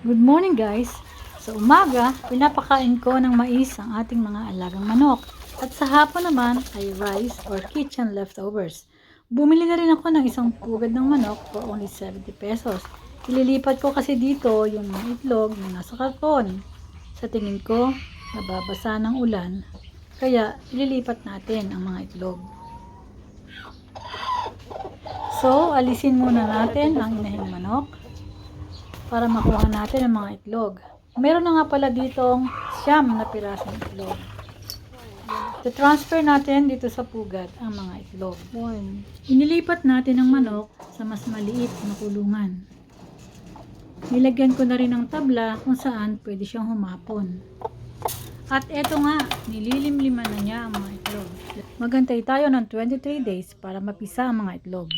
Good morning guys! Sa umaga, pinapakain ko ng mais ang ating mga alagang manok. At sa hapon naman ay rice or kitchen leftovers. Bumili na rin ako ng isang pugad ng manok for only 70 pesos. Ililipat ko kasi dito yung mga itlog na nasa karton. Sa tingin ko, nababasa ng ulan. Kaya ililipat natin ang mga itlog. So, alisin muna natin ang inahing manok para makuha natin ang mga itlog. Meron na nga pala ditong siyam na pirasong itlog. transfer natin dito sa pugat ang mga itlog. Inilipat natin ang manok sa mas maliit na kulungan. Nilagyan ko na rin ng tabla kung saan pwede siyang humapon. At eto nga, nililimliman na niya ang mga itlog. Magantay tayo ng 23 days para mapisa ang mga itlog.